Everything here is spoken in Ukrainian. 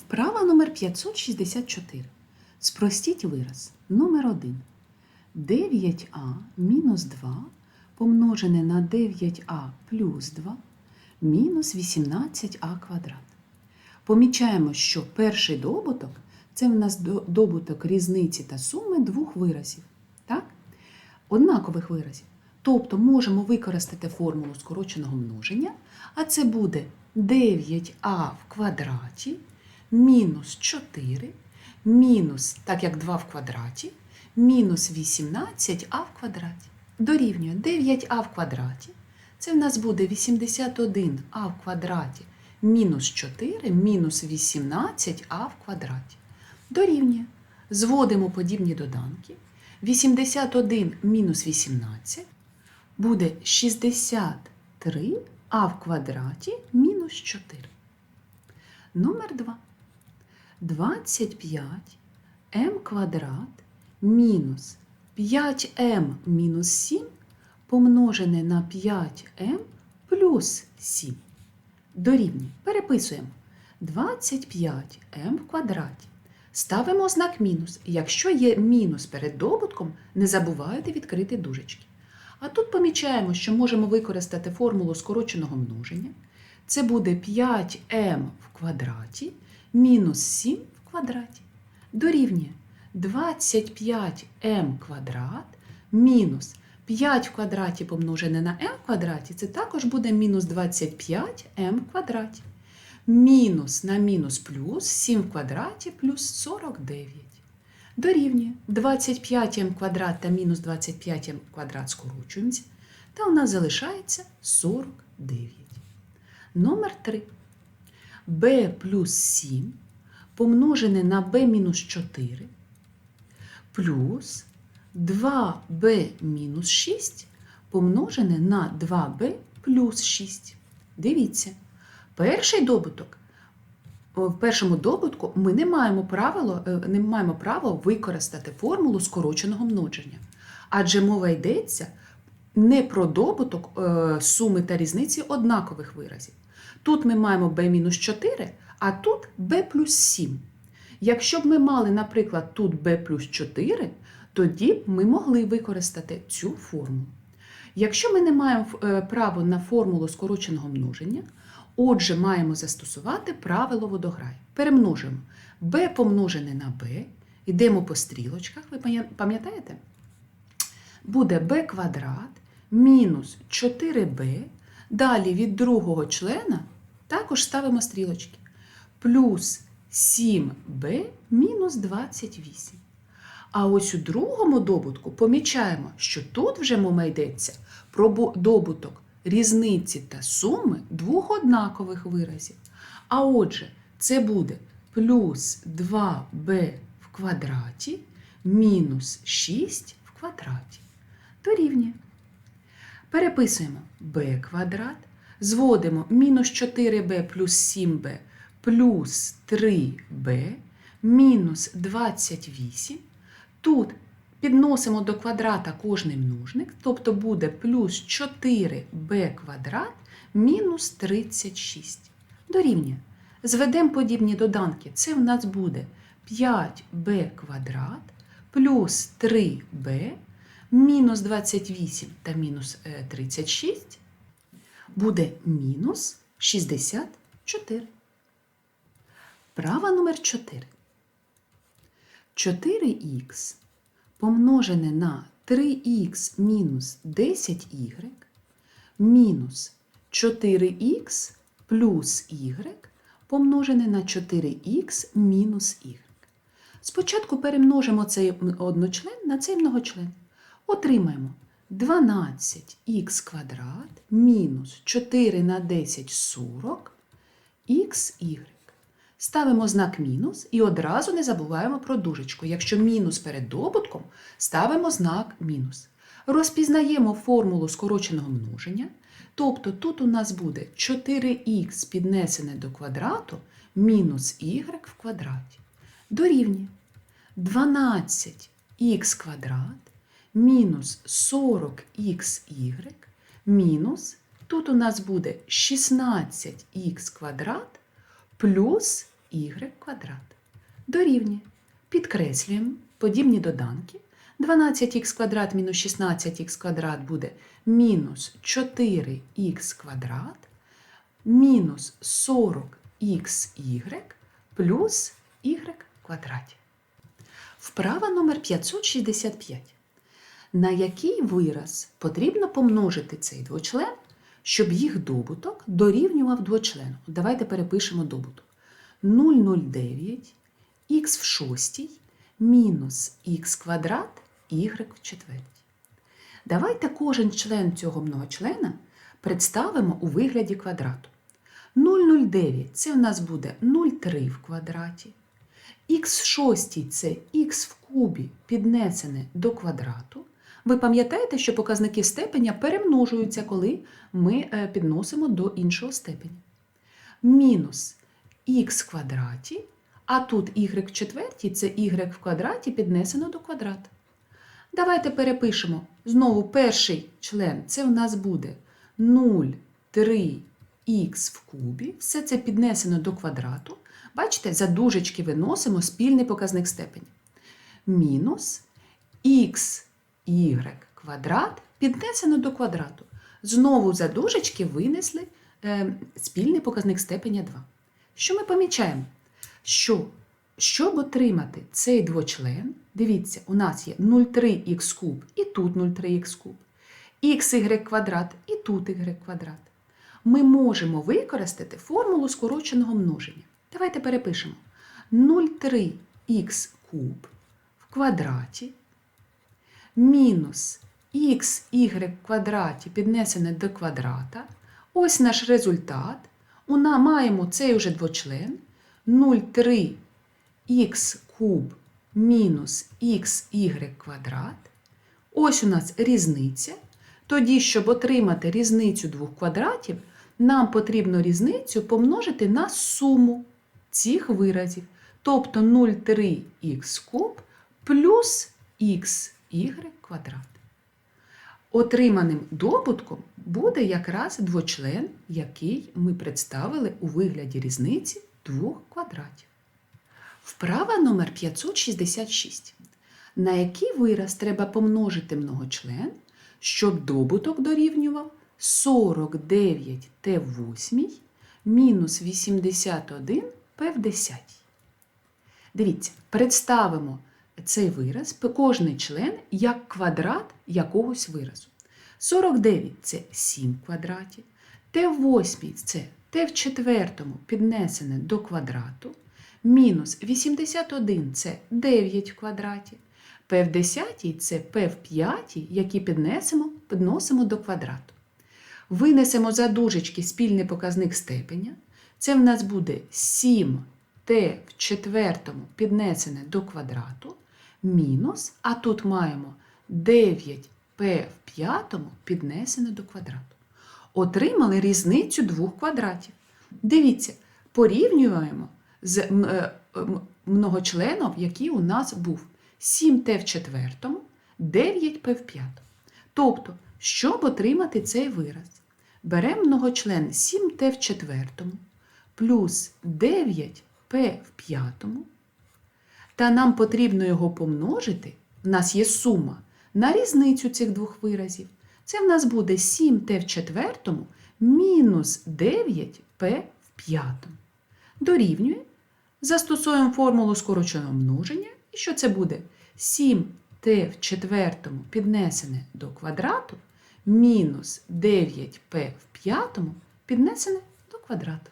Вправа номер 564. Спростіть вираз. Номер 1. 9а мінус 2 помножене на 9а плюс 2 мінус 18а квадрат. Помічаємо, що перший добуток це в нас добуток різниці та суми двох виразів. Так? Однакових виразів. Тобто можемо використати формулу скороченого множення, а це буде 9а в квадраті мінус 4 мінус, так як 2 в квадраті, мінус 18а в квадраті. Дорівнює 9а в квадраті. Це в нас буде 81а в квадраті мінус 4 мінус 18а в квадраті. Дорівнює. Зводимо подібні доданки. 81 мінус 18 буде 63 а в квадраті мінус 4. Номер 2. 25 м квадрат мінус 5м мінус 7 помножене на 5м плюс 7. Дорівнює. Переписуємо. 25м в квадраті. Ставимо знак мінус. Якщо є мінус перед добутком, не забувайте відкрити дужечки. А тут помічаємо, що можемо використати формулу скороченого множення. Це буде 5m в квадраті мінус 7 в квадраті. Дорівнює 25m квадрат мінус 5 в квадраті помножене на m в квадраті, це також буде мінус 25m в квадраті. Мінус на мінус плюс 7 в квадраті плюс 49. Дорівнює 25m квадрат та мінус 25m квадрат скорочуємося, та у нас залишається 49. Номер 3. B плюс 7 помножене на b мінус 4 плюс 2b мінус 6 помножене на 2b плюс 6. Дивіться, перший добуток. В першому добутку ми не маємо, правило, е, не маємо права використати формулу скороченого множення. Адже мова йдеться не про добуток е, суми та різниці однакових виразів. Тут ми маємо b-4, а тут b плюс 7. Якщо б ми мали, наприклад, тут b плюс 4, тоді б ми могли використати цю формулу. Якщо ми не маємо е, права на формулу скороченого множення, отже, маємо застосувати правило водограю. Перемножимо b помножене на b, йдемо по стрілочках, ви пам'ятаєте? Буде b квадрат мінус 4b. Далі від другого члена також ставимо стрілочки. Плюс 7b мінус 28. А ось у другому добутку помічаємо, що тут вже мова йдеться про добуток різниці та суми двох однакових виразів. А отже, це буде плюс 2b в квадраті мінус 6 в квадраті. Дорівнює. Переписуємо b квадрат, зводимо мінус 4b плюс 7b плюс 3b мінус 28. Тут підносимо до квадрата кожний множник, тобто буде плюс 4b квадрат мінус 36. Дорівнює. Зведемо подібні доданки. Це в нас буде 5b квадрат плюс 3b мінус 28 та мінус е, 36 буде мінус 64. Права номер 4. 4х помножене на 3х мінус 10y мінус 4х плюс y помножене на 4х мінус y. Спочатку перемножимо цей одночлен на цей многочлен. Отримаємо 12х квадрат мінус 4 на 10 40 xy. Ставимо знак мінус і одразу не забуваємо про дужечку. Якщо мінус перед добутком, ставимо знак мінус. Розпізнаємо формулу скороченого множення. Тобто тут у нас буде 4х піднесене до квадрату мінус y в квадраті. Дорівнює 12х квадрат мінус 40xy мінус, тут у нас буде 16х квадрат плюс y квадрат. Дорівнює. Підкреслюємо подібні доданки. 12х квадрат мінус 16х квадрат буде мінус 4х квадрат мінус 40xy плюс y квадраті. Вправа номер 565. На який вираз потрібно помножити цей двочлен, щоб їх добуток дорівнював двочлену? Давайте перепишемо добуток. 0,09 х в шостій мінус х квадрат y в четвертій. Давайте кожен член цього многочлена представимо у вигляді квадрату. 0,09 це у нас буде 0,3 в квадраті. Х в шостій це х в кубі піднесене до квадрату. Ви пам'ятаєте, що показники степеня перемножуються, коли ми е, підносимо до іншого степеня. Мінус х квадраті, а тут y в четвертій це y в квадраті піднесено до квадрата. Давайте перепишемо. Знову перший член це у нас буде 0,3х в кубі. Все це піднесено до квадрату. Бачите, за дужечки виносимо спільний показник степені. Мінус х y квадрат піднесено до квадрату. Знову за дужечки винесли е, спільний показник степеня 2. Що ми помічаємо? Що, щоб отримати цей двочлен, дивіться, у нас є 0,3х куб і тут 0,3х куб, xy квадрат і тут y квадрат. Ми можемо використати формулу скороченого множення. Давайте перепишемо 0,3х куб в квадраті мінус xy в квадраті піднесене до квадрата. Ось наш результат. У нас маємо цей уже двочлен 0,3х куб мінус xy квадрат. Ось у нас різниця. Тоді, щоб отримати різницю двох квадратів, нам потрібно різницю помножити на суму цих виразів. Тобто 0,3х куб плюс xy квадрат. Отриманим добутком буде якраз двочлен, який ми представили у вигляді різниці двох квадратів. Вправа номер 566. На який вираз треба помножити многочлен, щоб добуток дорівнював 49 t в 8 мінус 81 p в 10. Дивіться, представимо цей вираз, кожний член як квадрат якогось виразу. 49 це 7 квадратів, t в 8 це t в четвертому піднесене до квадрату, мінус 81 це 9 в квадраті, p в 10 це p в 5, які піднесемо, підносимо до квадрату. Винесемо за дужечки спільний показник степеня. Це в нас буде 7t в четвертому піднесене до квадрату, мінус, а тут маємо 9p в п'ятому піднесене до квадрату. Отримали різницю двох квадратів. Дивіться, порівнюємо з е, многочленом, який у нас був 7t в четвертому, 9p в п'ятому. Тобто, щоб отримати цей вираз, беремо многочлен 7t в четвертому плюс 9p в п'ятому, та нам потрібно його помножити, в нас є сума, на різницю цих двох виразів. Це в нас буде 7t в четвертому мінус 9p в п'ятому. Дорівнює. Застосуємо формулу скороченого множення. І що це буде? 7t в четвертому піднесене до квадрату мінус 9p в п'ятому піднесене до квадрату.